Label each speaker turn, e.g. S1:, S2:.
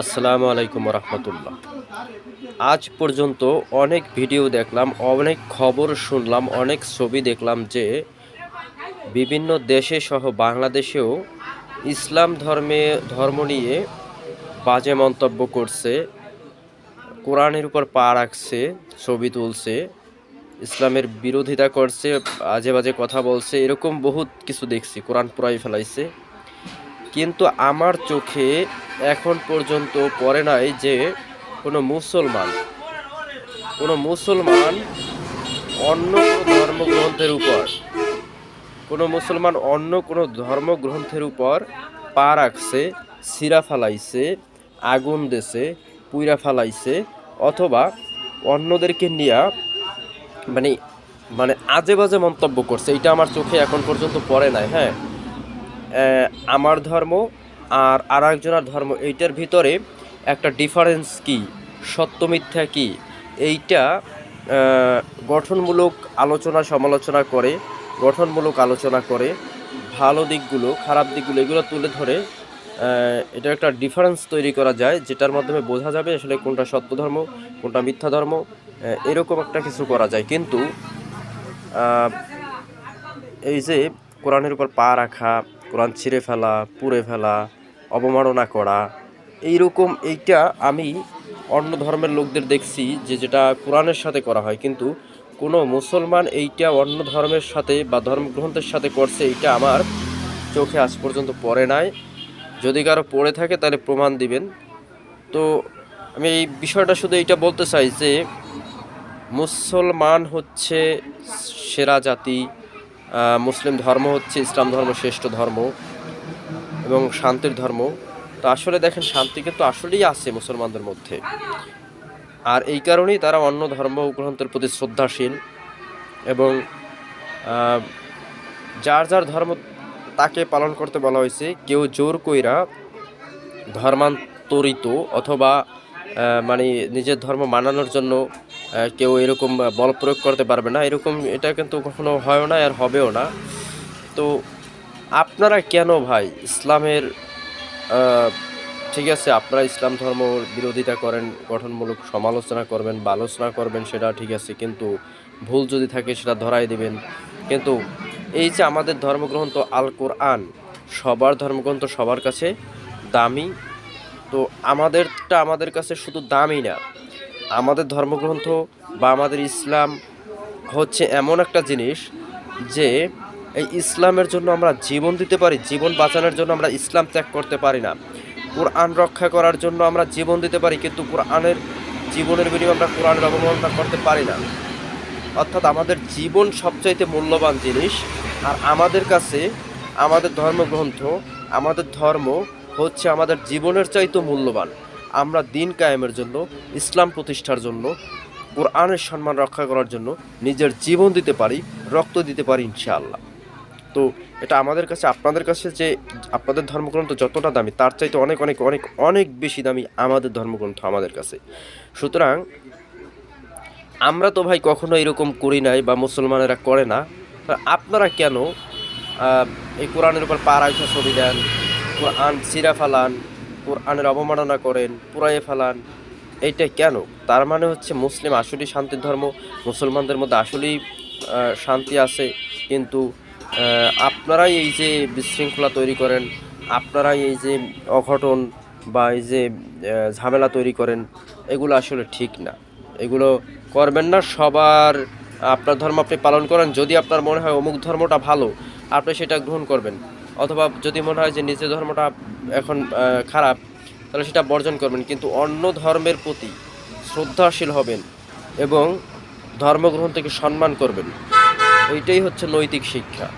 S1: আসসালামু আলাইকুম রহমতুল্লাহ। আজ পর্যন্ত অনেক ভিডিও দেখলাম, অনেক খবর শুনলাম, অনেক ছবি দেখলাম যে বিভিন্ন দেশে সহ বাংলাদেশেও ইসলাম ধর্মে, ধর্ম নিয়ে বাজে মন্তব্য করছে, কোরআনের উপর পা রাখছে, ছবি তুলছে, ইসলামের বিরোধিতা করছে আজে বাজে কথা বলছে, এরকম বহুত কিছু দেখছি, কোরআন পুরাই ফেলাইছে। কিন্তু আমার চোখে এখন পর্যন্ত পড়ে নাই যে কোনো মুসলমান কোনো মুসলমান অন্য কোনো ধর্মগ্রন্থের উপর, কোনো মুসলমান অন্য কোনো ধর্মগ্রন্থের উপর পা রাখছে সিরা ফালাইছে, আগুন দেশে পুইরা ফালাইছে, অথবা অন্যদেরকে নিয়া মানে মানে আজে বাজে মন্তব্য করছে। এটা আমার চোখে এখন পর্যন্ত পড়ে নাই হ্যাঁ। আমার ধর্ম আর আর একজনের ধর্ম, এইটার ভিতরে একটা ডিফারেন্স কি? সত্য মিথ্যা কি? এইটা গঠনমূলক আলোচনা, সমালোচনা করে, গঠনমূলক আলোচনা করে, ভালো দিকগুলো, খারাপ দিকগুলো, এগুলো তুলে ধরে এটা একটা ডিফারেন্স তৈরি করা যায়, যেটার মাধ্যমে বোঝা যাবে আসলে কোনটা সত্য ধর্ম, কোনটা মিথ্যা ধর্ম এরকম একটা কিছু করা যায়। কিন্তু এই যে কোরআনের উপর পা রাখা কোরআন ছিঁড়ে ফেলা, পুড়ে ফেলা, অবমাননা করা, এইরকম এইটা আমি অন্য ধর্মের লোকদের দেখছি যে যেটা কোরআনের সাথে করা হয়। কিন্তু কোনো মুসলমান এইটা অন্য ধর্মের সাথে বা ধর্মগ্রন্থের সাথে করছে, এইটা আমার চোখে আজ পর্যন্ত পড়ে নাই। যদি কারও পড়ে থাকে তাহলে প্রমাণ দিবেন। তো আমি এই বিষয়টা শুধু এইটা বলতে চাই যে মুসলমান হচ্ছে সেরা জাতি মুসলিম ধর্ম হচ্ছে ইসলাম ধর্ম, শ্রেষ্ঠ ধর্ম এবং শান্তির ধর্ম। তো আসলে দেখেন, শান্তি কিন্তু আসলেই আছে মুসলমানদের মধ্যে। আর এই কারণেই তারা অন্য ধর্ম গ্রন্থের প্রতি শ্রদ্ধাশীল এবং যার যার ধর্ম তাকে পালন করতে বলা হয়েছে, কেউ জোর কইরা ধর্মান্তরিত অথবা মানে নিজের ধর্ম মানানোর জন্য কেউ এরকম বল প্রয়োগ করতে পারবে না। এরকম, এটা কিন্তু কখনো হয় না, আর হবেও না। তো আপনারা কেন ভাই ইসলামের ঠিক আছে, আপনারা ইসলাম ধর্ম বিরোধিতা করেন, গঠনমূলক সমালোচনা করবেন, বা আলোচনা করবেন, সেটা ঠিক আছে, কিন্তু ভুল যদি থাকে, সেটা ধরাই দিবেন। কিন্তু এই যে আমাদের ধর্মগ্রন্থ আল কোরআন, সবার ধর্মগ্রন্থ সবার কাছে দামি, তো আমাদেরটা আমাদের কাছে শুধু দামি না। আমাদের ধর্মগ্রন্থ বা আমাদের ইসলাম হচ্ছে এমন একটা জিনিস যে এই ইসলামের জন্য আমরা জীবন দিতে পারি, জীবন বাঁচানোর জন্য আমরা ইসলাম ত্যাগ করতে পারি না। কোরআন রক্ষা করার জন্য আমরা জীবন দিতে পারি, কিন্তু কোরআনের জীবনের বিনিময়ে আমরা কোরআনের অবমাননা করতে পারি না। অর্থাৎ আমাদের জীবন সবচাইতে মূল্যবান জিনিস, আর আমাদের কাছে আমাদের ধর্মগ্রন্থ, আমাদের ধর্ম হচ্ছে আমাদের জীবনের চাইতে মূল্যবান। আমরা দিন কায়েমের জন্য, ইসলাম প্রতিষ্ঠার জন্য, কোরআনের সম্মান রক্ষা করার জন্য নিজের জীবন দিতে পারি, রক্ত দিতে পারি ইনশাআল্লাহ। তো এটা আমাদের কাছে, আপনাদের কাছে যে আপনাদের ধর্মগ্রন্থ যতটা দামি, তার চাইতে অনেক অনেক অনেক অনেক বেশি দামি আমাদের ধর্মগ্রন্থ আমাদের কাছে। সুতরাং আমরা তো ভাই কখনো এরকম করি নাই বা মুসলমানেরা করে না আপনারা কেন এই কোরআনের উপর পা রাখা ছবি দেন, কোরআন সিরা ফালান কোরআনের অবমাননা করেন পুরাইয়ে ফালান। এইটা কেন? তার মানে হচ্ছে মুসলিম আসলেই শান্তির ধর্ম, মুসলমানদের মধ্যে আসলেই শান্তি আছে। কিন্তু আপনারাই এই যে বিশৃঙ্খলা তৈরি করেন, আপনারাই এই যে অঘটন বা এই যে ঝামেলা তৈরি করেন, এগুলো আসলে ঠিক না। এগুলো করবেন না, সবার আপনার ধর্ম আপনি পালন করেন। যদি আপনার মনে হয় অমুক ধর্মটা ভালো, আপনি সেটা গ্রহণ করবেন। অথবা যদি মনে হয় যে নিজের ধর্মটা এখন খারাপ, তাহলে সেটা বর্জন করবেন। কিন্তু অন্য ধর্মের প্রতি শ্রদ্ধাশীল হবেন এবং ধর্মগ্রহণ থেকে সম্মান করবেন। এইটাই হচ্ছে নৈতিক শিক্ষা।